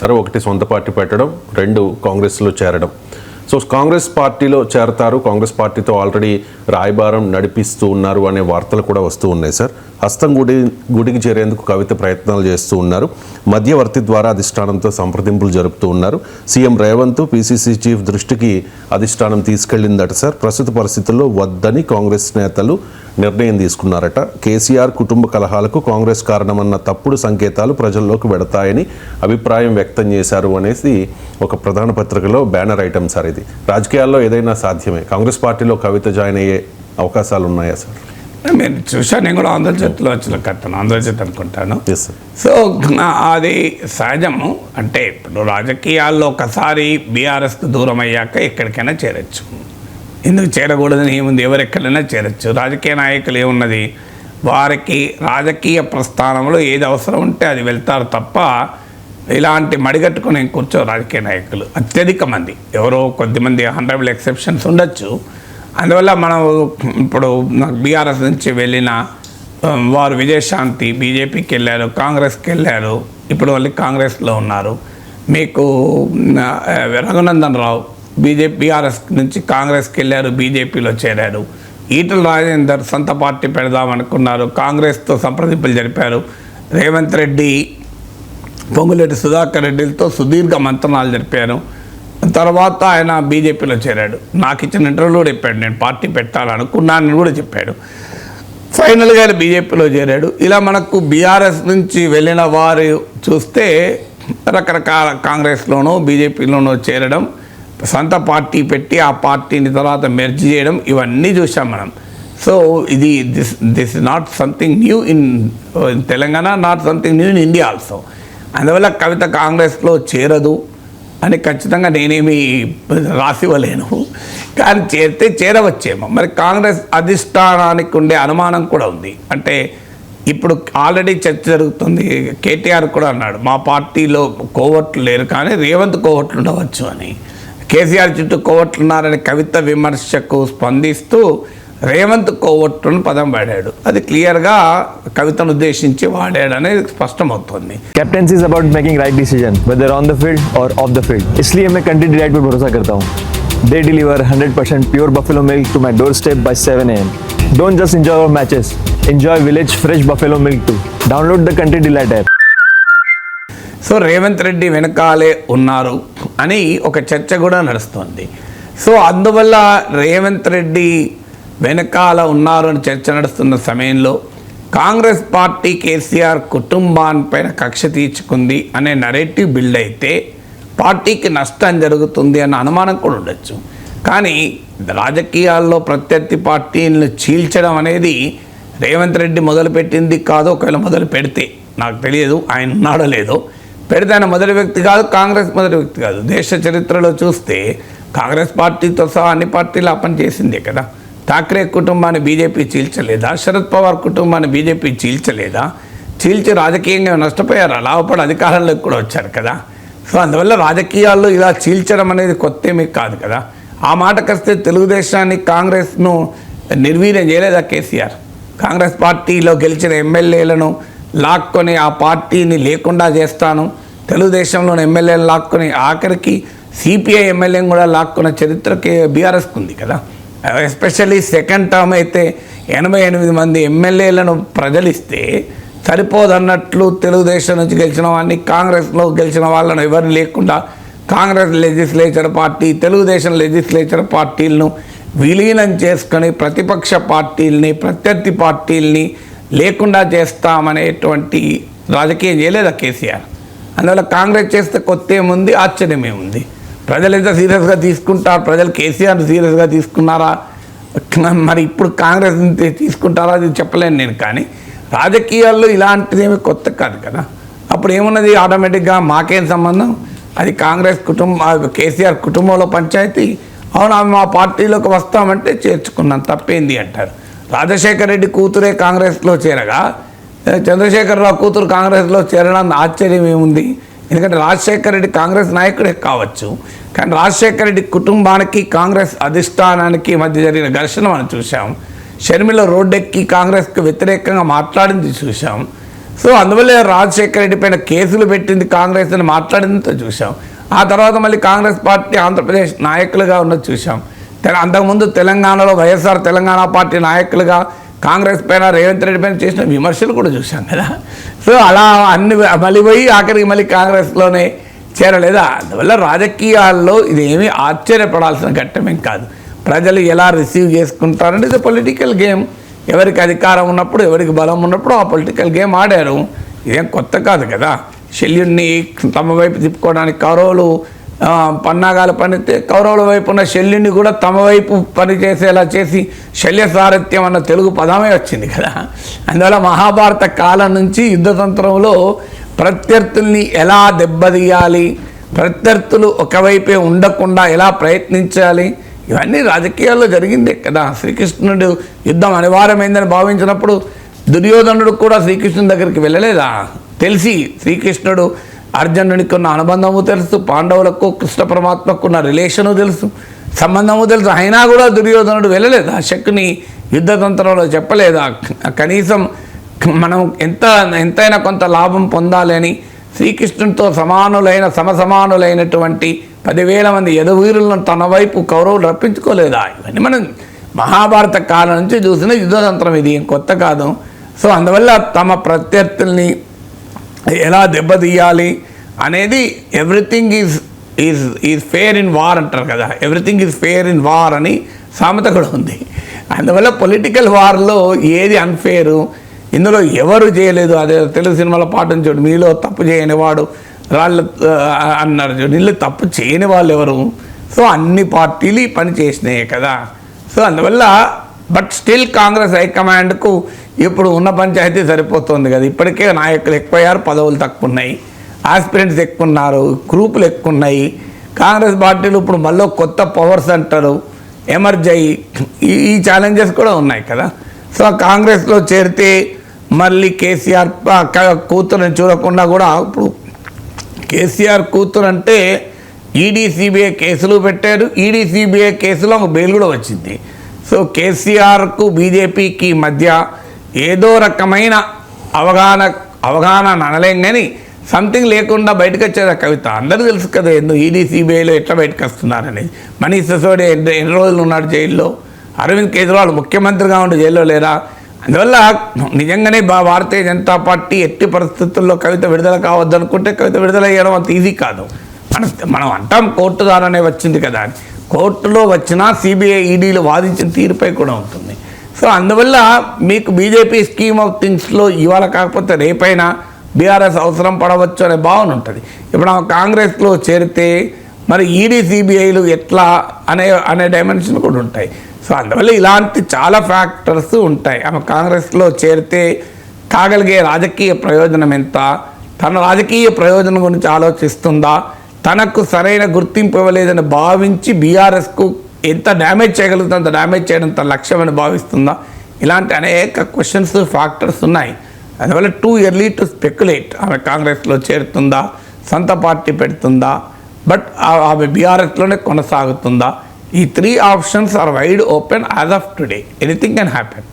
Sir ఒకటి సొంత party పెట్టడం రెండు కాంగ్రెస్లో చేరడం. సో కాంగ్రెస్ పార్టీలో చేరతారు. కాంగ్రెస్ పార్టీతో ఆల్రెడీ రాయబారం నడిపిస్తూ ఉన్నారు అనే వార్తలు కూడా వస్తూ ఉన్నాయి సార్ హస్తం గుడి గుడికి చేరేందుకు కవిత ప్రయత్నాలు చేస్తూ ఉన్నారు. మధ్యవర్తి ద్వారా అధిష్టానంతో సంప్రదింపులు జరుపుతూ ఉన్నారు. సీఎం రేవంత్ పీసీసీ చీఫ్ దృష్టికి అధిష్టానం తీసుకెళ్ళిందట సార్. ప్రస్తుత పరిస్థితుల్లో వద్దని కాంగ్రెస్ నేతలు నిర్ణయం తీసుకున్నారట. కేసీఆర్ కుటుంబ కలహాలకు కాంగ్రెస్ కారణమన్న తప్పుడు సంకేతాలు ప్రజల్లోకి పెడతాయని అభిప్రాయం వ్యక్తం చేశారు అనేసి ఒక ప్రధాన పత్రికలో బ్యానర్ ఐటమ్ సార్ ఇది. రాజకీయాల్లో ఏదైనా సాధ్యమే. కాంగ్రెస్ పార్టీలో కవిత జాయిన్ అయ్యే అవకాశాలు ఉన్నాయా సార్? మీరు చూసాను నేను కూడా ఆంధ్రజ్యోతిలో వచ్చిన కథను ఆంధ్రజ్యోతి అనుకుంటాను. సో అది సహజము. అంటే ఇప్పుడు రాజకీయాల్లో ఒకసారి బీఆర్ఎస్కు దూరం అయ్యాక ఎక్కడికైనా చేరొచ్చు. ఎందుకు చేరకూడదని? ఏముంది ఎవరు ఎక్కడైనా చేరొచ్చు. రాజకీయ నాయకులు ఏమున్నది? వారికి రాజకీయ ప్రస్థానంలో ఏది అవసరం ఉంటే అది వెళ్తారు తప్ప ఇలాంటి మడిగట్టుకుని కూర్చో రాజకీయ నాయకులు. అత్యధిక మంది. ఎవరో కొద్దిమంది హండ్రెడ్ ఎక్సెప్షన్స్ ఉండొచ్చు. అందువల్ల మనం ఇప్పుడు నాకు బీఆర్ఎస్ నుంచి వెళ్ళిన వారు విజయశాంతి బీజేపీకి వెళ్ళారు కాంగ్రెస్కి వెళ్ళారు ఇప్పుడు వాళ్ళు కాంగ్రెస్లో ఉన్నారు. మీకు రఘునందన్ రావు బీజేపీ బీఆర్ఎస్ నుంచి కాంగ్రెస్కి వెళ్ళారు బీజేపీలో చేరారు. ఈటల రాజేందర్ సొంత పార్టీ పెడదామనుకున్నారు కాంగ్రెస్తో సంప్రదింపులు జరిపారు. రేవంత్ రెడ్డి పొంగులేటి సుధాకర్ రెడ్డిలతో సుదీర్ఘ మంత్రణాలు జరిపారు. తర్వాత ఆయన బీజేపీలో చేరాడు. నాకు ఇచ్చిన ఇంటర్వ్యూలో కూడా చెప్పాడు. నేను పార్టీ పెట్టాలనుకున్నానని కూడా చెప్పాడు. ఫైనల్గా ఆయన బీజేపీలో చేరాడు. ఇలా మనకు బీఆర్ఎస్ నుంచి వెళ్ళిన వారు చూస్తే రకరకాల కాంగ్రెస్లోనో బీజేపీలోనో చేరడం సొంత పార్టీ పెట్టి ఆ పార్టీని తర్వాత మెర్జ్ చేయడం ఇవన్నీ చూసాం మనం. సో ఇది this this not something new in Telangana not something new in India also అందువల్ల కవిత కాంగ్రెస్లో చేరదు. అని ఖచ్చితంగా నేనేమి రాసివ్వలేను. కానీ చేరితే చేరవచ్చేమో. మరి కాంగ్రెస్ అధిష్టానానికి ఉండే అనుమానం కూడా ఉంది. అంటే ఇప్పుడు ఆల్రెడీ చర్చ జరుగుతుంది. కేటీఆర్ కూడా అన్నాడు మా పార్టీలో కోవట్లు లేరు కానీ రేవంత్ కోవట్లు ఉండవచ్చు అని. కేసీఆర్ చుట్టూ కోవట్లు ఉన్నారని కవిత విమర్శకు స్పందిస్తూ రేవంత్ కోవట్లను పదం వాడాడు అది క్లియర్గా కవితను ఉద్దేశించి వాడాడు అనేది స్పష్టమవుతుంది captaincy is about making right decision whether on the field और ऑफ द फील्ड इसलिए मैं कंट्री डिलाइट पर भरोसा करता हूँ they deliver 100% pure buffalo milk to my doorstep by 7 am don't just enjoy our matches enjoy village fresh buffalo milk too download the country delight app so Revanth Reddy వెనకాలే ఉన్నారు అని ఒక చర్చ కూడా నడుస్తుంది సో అందువల్ల రేవంత్ రెడ్డి వెనకాల ఉన్నారు అని చర్చ నడుస్తున్న సమయంలో కాంగ్రెస్ పార్టీ కేసీఆర్ కుటుంబాన్పైన కక్ష తీర్చుకుంది అనే నరేటివ్ బిల్డ్ అయితే పార్టీకి నష్టం జరుగుతుంది అన్న అనుమానం కూడా ఉండొచ్చు. కానీ రాజకీయాల్లో ప్రత్యర్థి పార్టీలను చీల్చడం అనేది రేవంత్ రెడ్డి మొదలుపెట్టింది కాదు ఒకవేళ మొదలు పెడితే. నాకు తెలియదు ఆయన ఉన్నాడో లేదో. పెడితే ఆయన మొదటి వ్యక్తి కాదు కాంగ్రెస్ మొదటి వ్యక్తి కాదు. దేశ చరిత్రలో చూస్తే కాంగ్రెస్ పార్టీతో సహా అన్ని పార్టీలు అపని పని చేసిందే కదా. ఠాక్రే కుటుంబాన్ని బీజేపీ చీల్చలేదా? శరద్ పవార్ కుటుంబాన్ని బీజేపీ చీల్చలేదా? చీల్చి రాజకీయంగా నష్టపోయారు? లాభపడి అధికారంలోకి కూడా వచ్చారు కదా. సో అందువల్ల రాజకీయాల్లో ఇలా చీల్చడం అనేది కొత్త ఏమీ కాదు కదా. ఆ మాటకొస్తే తెలుగుదేశాన్ని కాంగ్రెస్ను నిర్వీర్యం చేయలేదా కేసీఆర్? కాంగ్రెస్ పార్టీలో గెలిచిన ఎమ్మెల్యేలను లాక్కొని ఆ పార్టీని లేకుండా చేస్తాను. తెలుగుదేశంలోని ఎమ్మెల్యేలు లాక్కొని ఆఖరికి సిపిఐ ఎమ్మెల్యేని కూడా లాక్కున్న చరిత్రకి బీఆర్ఎస్కి ఉంది కదా. ఎస్పెషల్లీ సెకండ్ టర్మ్ అయితే ఎనభై ఎనిమిది మంది ఎమ్మెల్యేలను ప్రజలిస్తే సరిపోదన్నట్లు తెలుగుదేశం నుంచి గెలిచిన వాడిని కాంగ్రెస్లో గెలిచిన వాళ్ళను ఎవరిని లేకుండా Congress legislature party Telugu Desam legislature పార్టీలను విలీనం చేసుకొని ప్రతిపక్ష పార్టీల్ని ప్రత్యర్థి పార్టీల్ని లేకుండా చేస్తామనేటువంటి రాజకీయం చేయలేదా కేసీఆర్? అందువల్ల కాంగ్రెస్ చేస్తే కొత్త ఏముంది? ఆశ్చర్యమేముంది ప్రజలు ఎంత సీరియస్గా తీసుకుంటారు? ప్రజలు కేసీఆర్ సీరియస్గా తీసుకున్నారా? మరి ఇప్పుడు కాంగ్రెస్ తీసుకుంటారా అది చెప్పలేను నేను కానీ రాజకీయాల్లో ఇలాంటిది ఏమి కొత్త కాదు కదా. అప్పుడు ఏమున్నది? ఆటోమేటిక్గా మాకేం సంబంధం? అది కాంగ్రెస్ కుటుంబం కేసీఆర్ కుటుంబంలో పంచాయతీ. అవును ఆమె మా పార్టీలోకి వస్తామంటే చేర్చుకున్నాం తప్పేంది అంటారు. రాజశేఖర రెడ్డి కూతురే కాంగ్రెస్లో చేరగా చంద్రశేఖరరావు కూతురు కాంగ్రెస్లో చేరడం ఆశ్చర్యం ఏముంది? ఎందుకంటే రాజశేఖర రెడ్డి కాంగ్రెస్ నాయకుడే కావచ్చు. కానీ రాజశేఖర రెడ్డి కుటుంబానికి కాంగ్రెస్ అధిష్టానానికి మధ్య జరిగిన ఘర్షణ మనం చూసాం షర్మిల రోడ్డెక్కి కాంగ్రెస్కి వ్యతిరేకంగా మాట్లాడింది చూసాం సో అందువల్ల రాజశేఖర రెడ్డి పైన కేసులు పెట్టింది కాంగ్రెస్ అని మాట్లాడిందితో చూసాం ఆ తర్వాత మళ్ళీ కాంగ్రెస్ పార్టీ ఆంధ్రప్రదేశ్ నాయకులుగా ఉన్నది చూసాం అంతకుముందు తెలంగాణలో వైఎస్ఆర్ తెలంగాణ పార్టీ నాయకులుగా కాంగ్రెస్ పైన రేవంత్ రెడ్డి పైన చేసిన విమర్శలు కూడా చూసాం కదా. సో అలా అన్ని మళ్ళీ పోయి ఆఖరికి మళ్ళీ కాంగ్రెస్లోనే చేరలేదా? అందువల్ల రాజకీయాల్లో ఇదేమీ ఆశ్చర్యపడాల్సిన ఘట్టమేం కాదు. ప్రజలు ఎలా రిసీవ్ చేసుకుంటారంటే ఇది పొలిటికల్ గేమ్. ఎవరికి అధికారం ఉన్నప్పుడు ఎవరికి బలం ఉన్నప్పుడు ఆ పొలిటికల్ గేమ్ ఆడారు. ఇదేం కొత్త కాదు కదా. శల్యుణ్ణి తమ వైపు తిప్పుకోవడానికి కౌరవులు పన్నాగాలు పనితే కౌరవుల వైపు ఉన్న శల్యుని కూడా తమ వైపు పనిచేసేలా చేసి శల్య సారథ్యం అన్న తెలుగు పదమే వచ్చింది కదా. అందువల్ల మహాభారత కాలం నుంచి యుద్ధతంత్రంలో ప్రత్యర్థుల్ని ఎలా దెబ్బతీయాలి ప్రత్యర్థులు ఒకవైపే ఉండకుండా ఎలా ప్రయత్నించాలి ఇవన్నీ రాజకీయాల్లో జరిగిందే కదా. శ్రీకృష్ణుడు యుద్ధం అనివార్యమైందని భావించినప్పుడు దుర్యోధనుడు కూడా శ్రీకృష్ణుని దగ్గరికి వెళ్ళలేదా? తెలిసి శ్రీకృష్ణుడు అర్జునుడికి ఉన్న అనుబంధము తెలుసు పాండవులకు కృష్ణ పరమాత్మకు ఉన్న రిలేషను తెలుసు సంబంధము తెలుసు. అయినా కూడా దుర్యోధనుడు వెళ్ళలేదా? శక్కుని యుద్ధతంత్రంలో చెప్పలేదా? కనీసం మనం ఎంత ఎంతైనా కొంత లాభం పొందాలి అని శ్రీకృష్ణునితో సమానులైన సమసమానులైనటువంటి పదివేల మంది యదవీరులను తన వైపు కౌరవులు రప్పించుకోలేదా? ఇవన్నీ మనం మహాభారత కాలం నుంచి చూసిన యుద్ధతంత్రం ఇది కొత్త కాదు. సో అందువల్ల తమ ప్రత్యర్థుల్ని ఎలా దెబ్బతీయాలి అనేది everything is is is fair in war అంటారు కదా. Everything is fair in war అని సామెత కూడా ఉంది. అందువల్ల పొలిటికల్ వార్లో ఏది అన్ఫేరు ఇందులో ఎవరు చేయలేదు? అదే తెలుగు సినిమాలో పాఠం చూడు మీలో తప్పు చేయని వాడు అన్నారు చూడు వీళ్ళు తప్పు చేయని వాళ్ళు ఎవరు? సో అన్ని పార్టీలు పని చేసినాయి కదా. సో అందువల్ల బట్ స్టిల్ కాంగ్రెస్ హైకమాండ్కు ఇప్పుడు ఉన్న పంచాయతీ సరిపోతుంది కదా. ఇప్పటికే నాయకులు ఎక్కువయ్యారు పదవులు తక్కువ ఉన్నాయి ఆస్పిరెంట్స్ ఎక్కువ ఉన్నారు గ్రూపులు ఎక్కువ ఉన్నాయి కాంగ్రెస్ పార్టీలు ఇప్పుడు మళ్ళీ కొత్త పవర్స్ అంటారు ఎమర్జ్ ఈ ఈ ఛాలెంజెస్ కూడా ఉన్నాయి కదా. సో కాంగ్రెస్లో చేరితే మళ్ళీ కేసీఆర్ కూతురుని చూడకుండా కూడా ఇప్పుడు కేసీఆర్ కూతురు అంటే ఈడీసీబీఐ కేసులు పెట్టారు. ఈడీసీబీఐ కేసులో ఒక బెయిల్ కూడా వచ్చింది. సో కేసీఆర్కు బీజేపీకి మధ్య ఏదో రకమైన అవగాహన అవగాహన అనలేం కానీ సంథింగ్ లేకుండా బయటకు వచ్చేది ఆ కవిత. అందరూ తెలుసు కదా ఎందుకు ఈడీ సిబిఐలో ఎట్లా బయటకు వస్తున్నారని మనీష్ సిసోడియా ఎన్ని ఎన్ని రోజులు ఉన్నాడు జైల్లో? అరవింద్ కేజ్రీవాల్ ముఖ్యమంత్రిగా ఉండి జైల్లో లేరా? అందువల్ల నిజంగానే బా- భారతీయ జనతా పార్టీ ఎట్టి పరిస్థితుల్లో కవిత విడుదల కావద్దు అనుకుంటే కవిత విడుదల చేయడం అంత ఈజీ కాదు. మన మనం అంటాం కోర్టు ద్వారానే వచ్చింది కదా కోర్టులో వచ్చినా సిబిఐ ఈడీలు వాదించిన తీరుపై కూడా ఉంటుంది. సో అందువల్ల మీకు బీజేపీ స్కీమ్ ఆఫ్ థింగ్స్లో ఇవాళ కాకపోతే రేపైనా బీఆర్ఎస్ అవసరం పడవచ్చు అనే భావన ఉంటుంది. ఇప్పుడు ఆమె కాంగ్రెస్లో చేరితే మరి ఈడీ సిబిఐలు ఎట్లా అనే అనే డైమెన్షన్ కూడా ఉంటాయి. సో అందువల్ల ఇలాంటి చాలా ఫ్యాక్టర్స్ ఉంటాయి. ఆమె కాంగ్రెస్లో చేరితే కాగలిగే రాజకీయ ప్రయోజనం ఎంత? తన రాజకీయ ప్రయోజనం గురించి ఆలోచిస్తుందా? తనకు సరైన గుర్తింపు ఇవ్వలేదని భావించి బీఆర్ఎస్కు ఎంత డ్యామేజ్ చేయగలుగుతుందో అంత డ్యామేజ్ చేయడం తన లక్ష్యమని భావిస్తుందా? ఇలాంటి అనేక క్వశ్చన్స్ ఫ్యాక్టర్స్ ఉన్నాయి. అందువల్ల టూ ఇయర్లీ టు స్పెక్యులేట్ ఆమె కాంగ్రెస్లో చేరుతుందా? సొంత పార్టీ పెడుతుందా? బట్ ఆమె బీఆర్ఎస్లోనే కొనసాగుతుందా? ఈ three options are wide open as of today anything can happen